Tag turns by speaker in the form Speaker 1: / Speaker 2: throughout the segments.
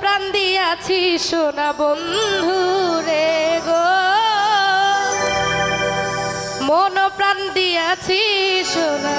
Speaker 1: প্রাণ দিয়াছি সোনা বন্ধু রে গো। মন প্রাণ দিয়াছি সোনা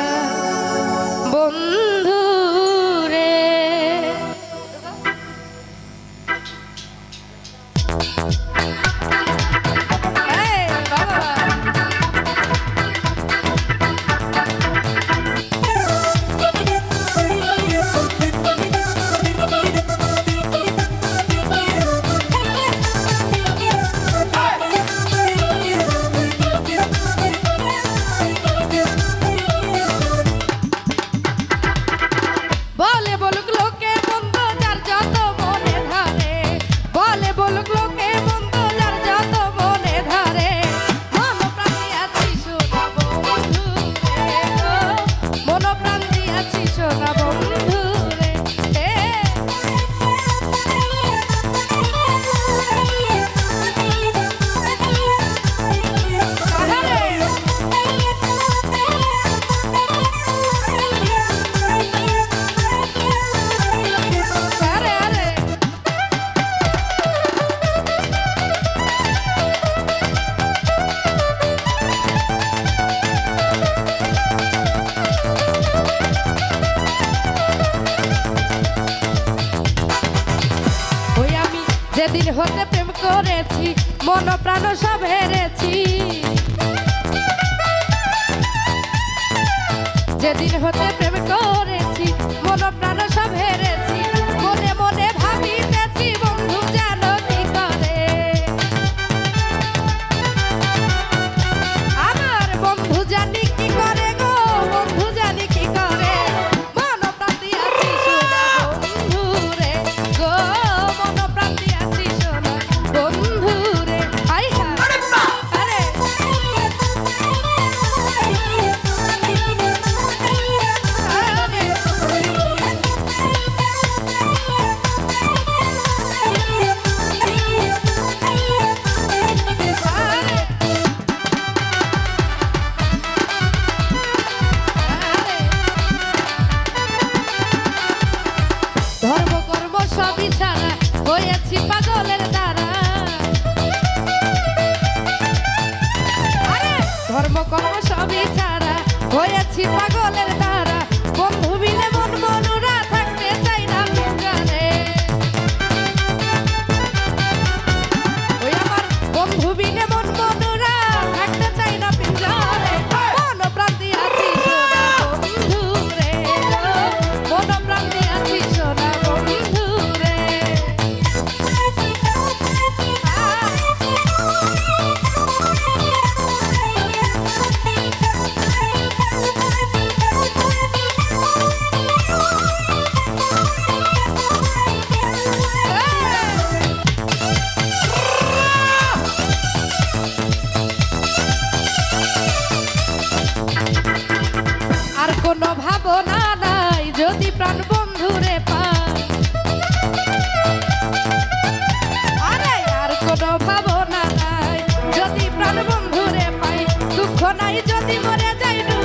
Speaker 1: হতে প্রেম করেছি, মন প্রাণ সব হেরেছি। যেদিন হতে প্রেম করেছি, মন প্রাণ সব হেরেছি। করব কর্ম সবই ছাড়া। হয়েছি পাগলের তারা যদি মরে যায়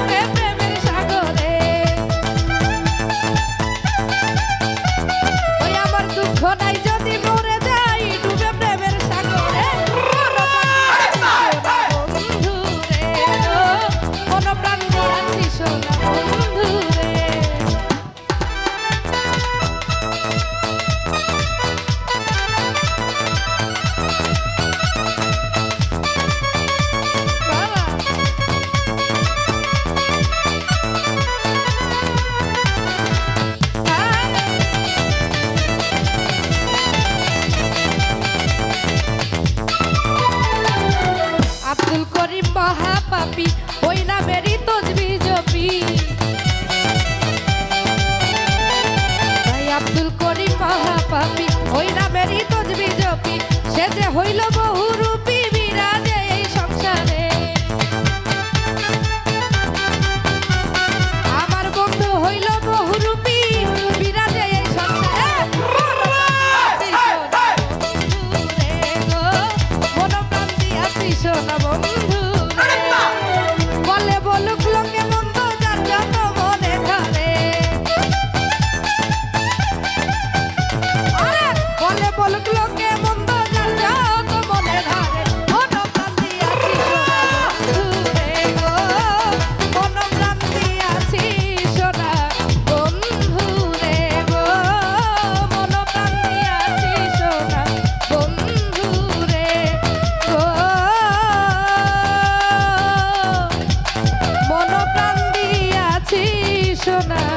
Speaker 1: মহাপাপী ওই নামেরই তজবি সে যে হইল বহুরূপী বিরাজে এই সংসারে। আমার বন্ধু হইল বহুরূপী বিরাজে এই সংসারে। বন্ধু। সোনা